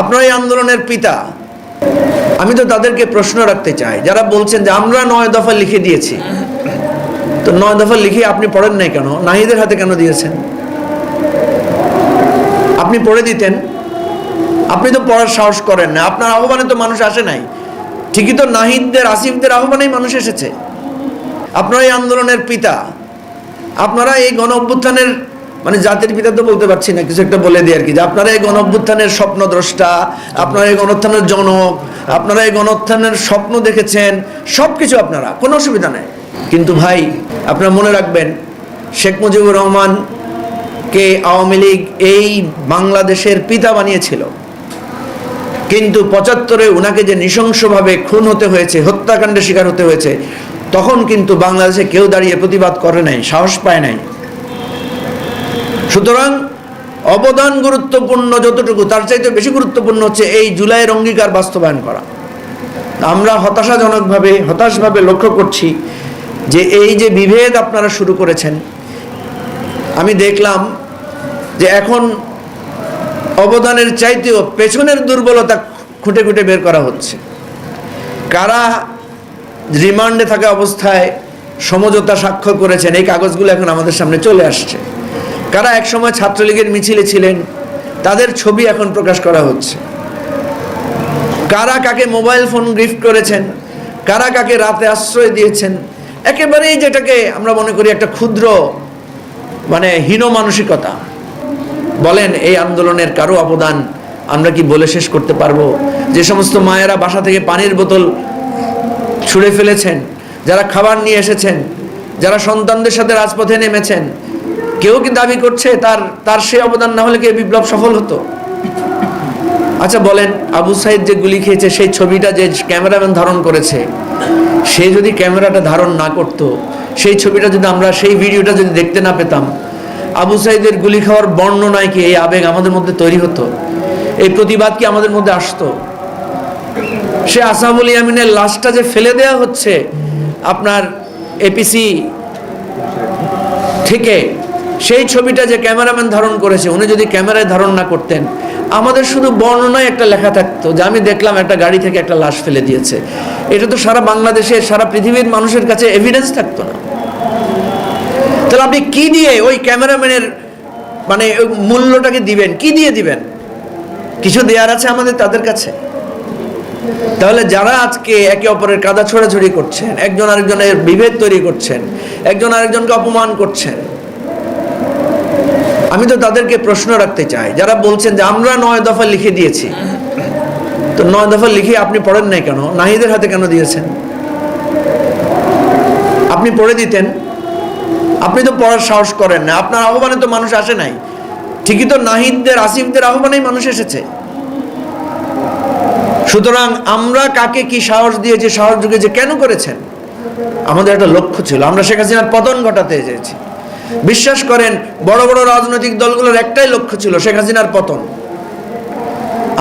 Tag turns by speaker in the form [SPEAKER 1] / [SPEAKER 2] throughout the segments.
[SPEAKER 1] আপনার এই আন্দোলনের পিতা, আমি তো তাদেরকে প্রশ্ন রাখতে চাই, যারা বলছেন যে আমরা নয় দফা লিখে দিয়েছি। তো নয় দফা লিখে আপনি পড়েন নাই কেন? নাহিদের হাতে কেন দিয়েছেন? আপনি পড়ে দিতেন। আপনি তো পড়ার সাহস করেন না। আপনার আহ্বানে তো মানুষ আসে নাই। ঠিকই তো নাহিদদের, আসিফদের আহ্বানেই মানুষ এসেছে। আপনার এই আন্দোলনের পিতা, আপনারা এই গণ অভ্যুত্থানের মানে জাতির পিতা তো বলতে পারছি না, কিছু একটা বলে দিই আর কি। যে আপনারা এই গণ অভ্যুত্থানের স্বপ্নদ্রষ্টা, আপনারা এই গণোত্থানের জনক, আপনারা এই গণোত্থানের স্বপ্ন দেখেছেন সব কিছু আপনারা, কোনো অসুবিধা নেই। কিন্তু ভাই, আপনারা মনে রাখবেন, শেখ মুজিবুর রহমান কে আওয়ামী লীগ এই বাংলাদেশের পিতা বানিয়েছিল। কিন্তু পঁচাত্তরে ওনাকে যে নৃশংসভাবে খুন হতে হয়েছে, হত্যাকাণ্ডের শিকার হতে হয়েছে, তখন কিন্তু বাংলাদেশে কেউ দাঁড়িয়ে প্রতিবাদ করে নাই, সাহস পায় নাই। সুতরাং অবদান গুরুত্বপূর্ণ যতটুকু, তার চাইতে বেশি গুরুত্বপূর্ণ হচ্ছে এই জুলাইয়ের অঙ্গীকার বাস্তবায়ন করা। আমরা হতাশাজনকভাবে, হতাশভাবে লক্ষ্য করছি যে এই যে বিভেদ আপনারা শুরু করেছেন, আমি দেখলাম যে এখন অবদানের চাইতেও পেছনের দুর্বলতা খুঁটে খুঁটে বের করা হচ্ছে। কারা রিমান্ডে থাকা অবস্থায় সমঝোতা স্বাক্ষর করেছেন, এই কাগজগুলো এখন আমাদের সামনে চলে আসছে। কারা একসময় ছাত্রলীগের মিছিলে ছিলেন? তাদের ছবি এখন প্রকাশ করা হচ্ছে। কারা কাকে মোবাইল ফোন গিফট করেছেন? কারা কাকে রাতে আশ্রয় দিয়েছেন? একেবারেই যেটাকে আমরা মনে করি একটা ক্ষুদ্র মানে হীন মানসিকতা। বলেন, এই আন্দোলনের কারও অবদান আমরা কি বলে শেষ করতে পারব? যে সমস্ত মায়েরা বাসা থেকে পানির বোতল ছুঁড়ে ফেলেছেন, যারা খাবার নিয়ে এসেছেন, যারা সন্তানদের সাথে রাজপথে নেমেছেন কেউ কি দাবি করছে? তার তার সে অবদান না হলে কি বিপ্লব সফল হতো? আচ্ছা বলেন, আবু সাইদ যে গুলি খেয়েছে, সেই ছবিটা যে ক্যামেরাম্যান ধারণ করেছে, সে যদি ক্যামেরাটা ধারণ না করতো, সেই ছবিটা যদি আমরা, সেই ভিডিওটা যদি দেখতে না পেতাম, আবু সাইদের গুলি খাওয়ার বর্ণনায় কি এই আবেগ আমাদের মধ্যে তৈরি হতো? এই প্রতিবাদ কি আমাদের মধ্যে আসতো? সে আসামুল ইয়ামিনের লাশটা যে ফেলে দেয়া হচ্ছে, আপনার এপিসি থেকে সেই ছবিটা যে ক্যামেরাম্যান ধারণ করেছে, উনি যদি ক্যামেরায় ধারণ না করতেন, আমাদের শুধু বর্ণনায় একটা লেখা থাকতো যে আমি দেখলাম একটা গাড়ি থেকে একটা লাশ ফেলে দিয়েছে। এটা তো সারা বাংলাদেশের সারা পৃথিবীর মানুষের কাছে এভিডেন্স থাকতো না। তাহলে আপনি কি দিয়ে ওই ক্যামেরাম্যানের মানে মূল্যটাকে দিবেন? কি দিয়ে দিবেন? কিছু দেওয়ার আছে আমাদের, তাদের কাছে? তাহলে যারা আজকে একে অপরের কাদা ছোড়াছড়ি করছেন, একজন আরেকজনের বিভেদ তৈরি করছেন, একজন আরেকজনকে অপমান করছেন আমি তো তাদেরকে প্রশ্ন রাখতে চাই, যারা বলছেন যে আমরা নয় দফা লিখে দিয়েছি। তো নয় দফা লিখে আপনি পড়েন নাই কেন? নাহিদের হাতে কেন দিয়েছেন? আপনি পড়ে দিতেন। আপনি তো পড়ার সাহস করেন না। আপনার আহ্বানে তো মানুষ আসে নাই। ঠিকই তো নাহিদদের, আসিফদের আহ্বানেই মানুষ এসেছে। সুতরাং আমরা কাকে কি সাহস দিয়েছি সাহস যুগে যে কেন করেছেন? আমাদের একটা লক্ষ্য ছিল। আমরা শেখ হাসিনার পতন ঘটাতে চেয়েছি বিশ্বাস করেন, বড় বড় রাজনৈতিক দলগুলোর একটাই লক্ষ্য ছিল শেখ হাসিনার পতন।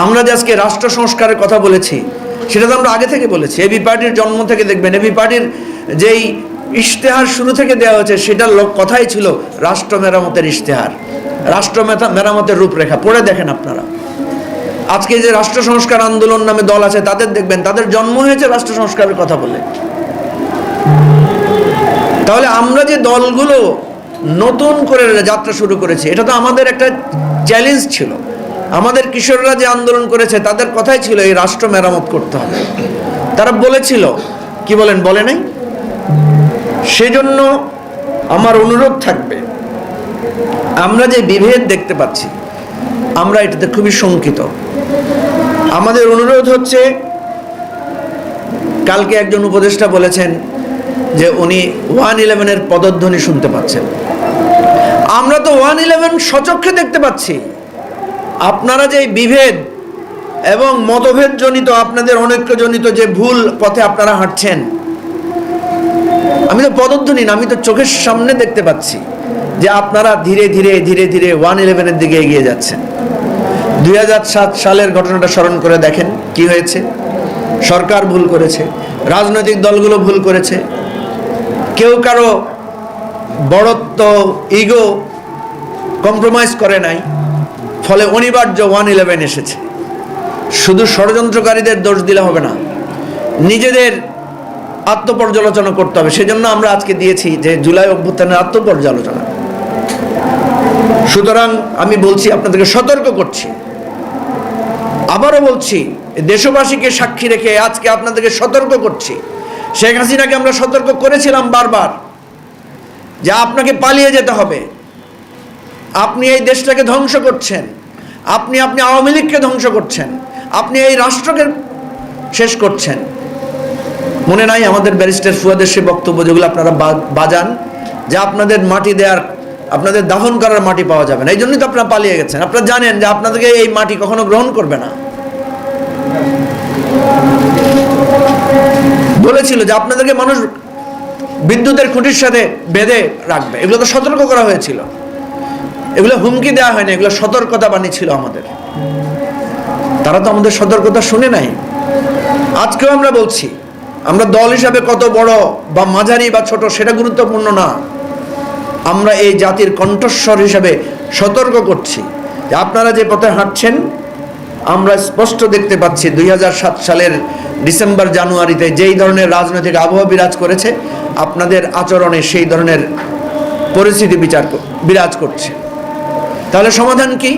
[SPEAKER 1] আমরা যে আজকে রাষ্ট্র সংস্কারের কথা বলেছি, সেটা তো আমরা আগে থেকে বলেছি। এবি পার্টির জন্ম থেকে দেখবেন এবি পার্টির যেই ইশতেহার শুরু থেকে দেওয়া হয়েছে, সেটার কথাই ছিল রাষ্ট্র মেরামতের ইশতেহার, রাষ্ট্র মেরামতের রূপরেখা। পড়ে দেখেন আপনারা। আজকে যে রাষ্ট্র সংস্কার আন্দোলন নামে দল আছে, তাদের দেখবেন, তাদের জন্ম হয়েছে রাষ্ট্র সংস্কারের কথা বলে। তাহলে আমরা যে দলগুলো নতুন করে যাত্রা শুরু করেছে। এটা তো আমাদের একটা চ্যালেঞ্জ ছিল। আমাদের কিশোররা যে আন্দোলন করেছে, তাদের কথাই ছিল এই রাষ্ট্র মেরামত করতে হবে। তারা বলেছিল, কি বলেন, বলে নাই? সেজন্য আমার অনুরোধ থাকবে, আমরা যে বিভেদ দেখতে পাচ্ছি, আমরা এটাতে খুবই শঙ্কিত। আমাদের অনুরোধ হচ্ছে, কালকে একজন উপদেষ্টা বলেছেন যে উনি ওয়ান ইলেভেনের পদধ্বনি শুনতে পাচ্ছেন। আমরা তো ওয়ান ইলেভেন সচক্ষে দেখতে পাচ্ছি। আপনারা যে বিভেদ এবং মতভেদ জনিত আপনাদের অনৈক্যজনিত যে ভুল পথে আপনারা হাঁটছেন, আমি তো পদধ্বনি না, আমি তো চোখের সামনে দেখতে পাচ্ছি যে আপনারা ধীরে ধীরে ধীরে ধীরে ওয়ান ইলেভেনের দিকে এগিয়ে যাচ্ছেন। দুই হাজার সাত সালের ঘটনাটা স্মরণ করে দেখেন কি হয়েছে। সরকার ভুল করেছে, রাজনৈতিক দলগুলো ভুল করেছে কেউ কারও বড়ত্ব ইগো কম্প্রোমাইজ করে নাই, ফলে অনিবার্য ওয়ান ইলেভেন এসেছে। শুধু ষড়যন্ত্রকারীদের দোষ দিলে হবে না, নিজেদের আত্মপর্যালোচনা করতে হবে। সেজন্য আমরা আজকে দিয়েছি যে জুলাই অভ্যুত্থানের আত্মপর্যালোচনা। সুতরাং আমি বলছি, আপনাদেরকে সতর্ক করছি। আবারও বলছি, দেশবাসীকে সাক্ষী রেখে আজকে আপনাদেরকে সতর্ক করছি। শেখ হাসিনাকে আমরা সতর্ক করেছিলাম বারবার যে আপনাকে পালিয়ে যেতে হবে। আপনি এই দেশটাকে ধ্বংস করছেন। আপনি আপনি আওয়ামী লীগকে ধ্বংস করছেন। আপনি এই রাষ্ট্রকে শেষ করছেন। মনে নাই আমাদের ব্যারিস্টার ফুয়াদের সে বক্তব্য যেগুলো আপনারা বাজান, যে আপনাদের মাটি দেওয়ার আপনাদের দাফন করার মাটি পাওয়া যাবে না। এই জন্যই তো আপনারা পালিয়ে গেছেন। আপনারা জানেন যে আপনাদেরকে এই মাটি কখনো গ্রহণ করবে না। বলেছিল যে আপনাদেরকে মানুষ বিদ্যুতের খুঁটির সাথে বেঁধে রাখবে। এগুলো তো সতর্ক করা হয়েছিল। এগুলো হুমকি দেওয়া হয়নি, এগুলো সতর্কতা বাণী ছিল আমাদের। তারা তো আমাদের সতর্কতা শুনে নাই। আজকেও আমরা বলছি, আমরা দল হিসাবে কত বড় বা মাঝারি বা ছোট সেটা গুরুত্বপূর্ণ না। আমরা এই জাতির কণ্ঠস্বর হিসাবে সতর্ক করছি। আপনারা যে পথে হাঁটছেন আমরা স্পষ্ট দেখতে পাচ্ছি দুই হাজার সাত সালের ডিসেম্বর, জানুয়ারিতে যেই ধরনের রাজনৈতিক আবহাওয়া বিরাজ করেছে, আপনাদের আচরণে সেই ধরনের পরিস্থিতি বিচার বিরাজ করছে। তাহলে সমাধান কি?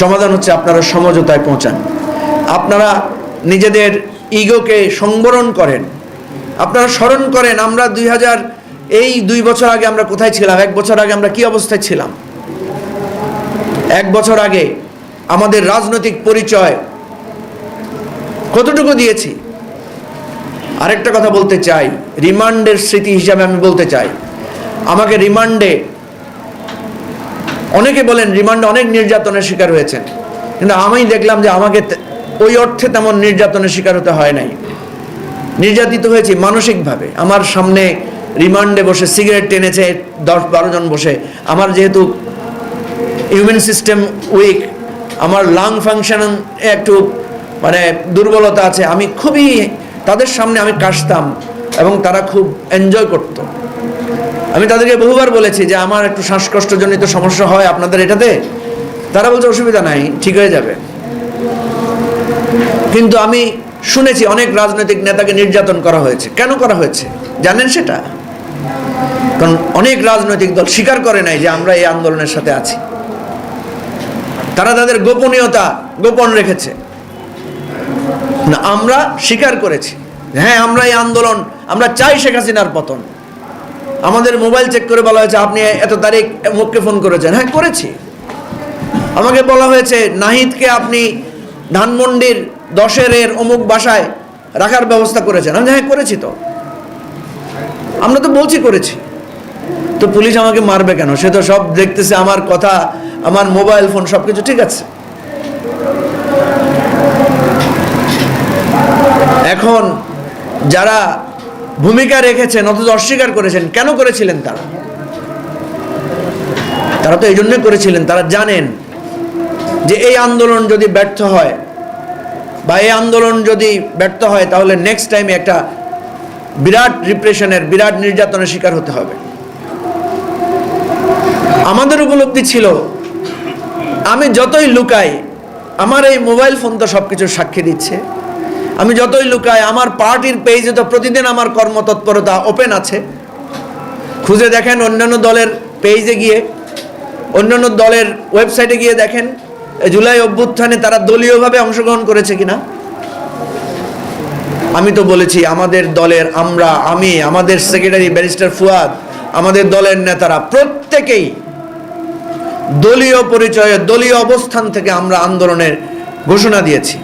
[SPEAKER 1] সমাধান হচ্ছে আপনারা সমঝোতায় পৌঁছান। আপনারা নিজেদের ইগোকে সংবরণ করেন। আপনারা স্মরণ করেন, আমরা দুই হাজার, এই দুই বছর আগে আমরা কোথায় ছিলাম? এক বছর আগে আমরা কি অবস্থায় ছিলাম? এক বছর আগে আমাদের রাজনৈতিক পরিচয় কতটুকু দিয়েছি? আরেকটা কথা বলতে চাই, রিমান্ডের স্মৃতি হিসাবে আমি বলতে চাই। আমাকে রিমান্ডে, অনেকে বলেন রিমান্ডে অনেক নির্যাতনের শিকার হয়েছেন। কিন্তু আমি দেখলাম যে আমাকে ওই অর্থে তেমন নির্যাতনের শিকার হতে হয় নাই। নির্যাতিত হয়েছি মানসিকভাবে। আমার সামনে রিমান্ডে বসে সিগারেট টেনেছে, দশ বারো জন বসে। আমার যেহেতু হিউম্যান সিস্টেম উইক আমার লাং ফাংশন একটু মানে দুর্বলতা আছে, আমি খুবই, তাদের সামনে আমি কাশতাম এবং তারা খুব এনজয় করতো। আমি তাদেরকে বহুবার বলেছি যে, আমার একটু শ্বাসকষ্টজনিত সমস্যা হয় আপনাদের এটাতে? তারা বলছে, অসুবিধা নাই, ঠিক হয়ে যাবে। কিন্তু আমি শুনেছি অনেক রাজনৈতিক নেতাকে নির্যাতন করা হয়েছে। কেন করা হয়েছে? জানেন সেটা? কারণ অনেক রাজনৈতিক দল স্বীকার করে নাই যে আমরা এই আন্দোলনের সাথে আছি। তারা তাদের গোপনীয়তা গোপন রেখেছে। না, আমরা স্বীকার করেছি। হ্যাঁ আমরা এই আন্দোলন, আমরা চাই শেখ হাসিনার পতন। আমাদের মোবাইল চেক করে বলা হয়েছে, আপনি এত তারিখ মুখকে ফোন করেছেন। হ্যাঁ করেছি। আমাকে বলা হয়েছে, নাহিদকে আপনি ধানমন্ডির দশের এর অমুক বাসায় রাখার ব্যবস্থা করেছেন। আমি হ্যাঁ করেছি তো। আমরা তো বলছি করেছি। তো পুলিশ আমাকে মারবে কেন? সে তো সব দেখতেছে, আমার কথা আমার মোবাইল ফোন সব কিছু ঠিক আছে। এখন যারা ভূমিকা রেখেছেন, অথচ অস্বীকার করেছেন, কেন করেছিলেন তারা? তারা তো এই জন্যই করেছিলেন, তারা জানেন যে এই আন্দোলন যদি ব্যর্থ হয় বা এই আন্দোলন যদি ব্যর্থ হয়, তাহলে নেক্সট টাইমে একটা বিরাট রিপ্রেশনের বিরাট নির্যাতনের শিকার হতে হবে। আমাদের উপলব্ধি ছিল আমি যতই লুকাই, আমার এই মোবাইল ফোন তো সব কিছুর সাক্ষী দিচ্ছে। আমি যতই লুকাই, আমার পার্টির পেজে তো প্রতিদিন আমার কর্মতৎপরতা ওপেন আছে। খুঁজে দেখেন অন্যান্য দলের পেজে গিয়ে, অন্যান্য দলের ওয়েবসাইটে গিয়ে দেখেন জুলাই অভ্যুত্থানে তারা দলীয়ভাবে অংশগ্রহণ করেছে কিনা। আমি তো বলেছি, আমাদের দলের আমরা, আমি, আমাদের সেক্রেটারি ব্যারিস্টার ফুয়াদ, আমাদের দলের নেতারা প্রত্যেকেই দলীয় পরিচয়ে দলীয় অবস্থান থেকে আমরা আন্দোলনের ঘোষণা দিয়েছি।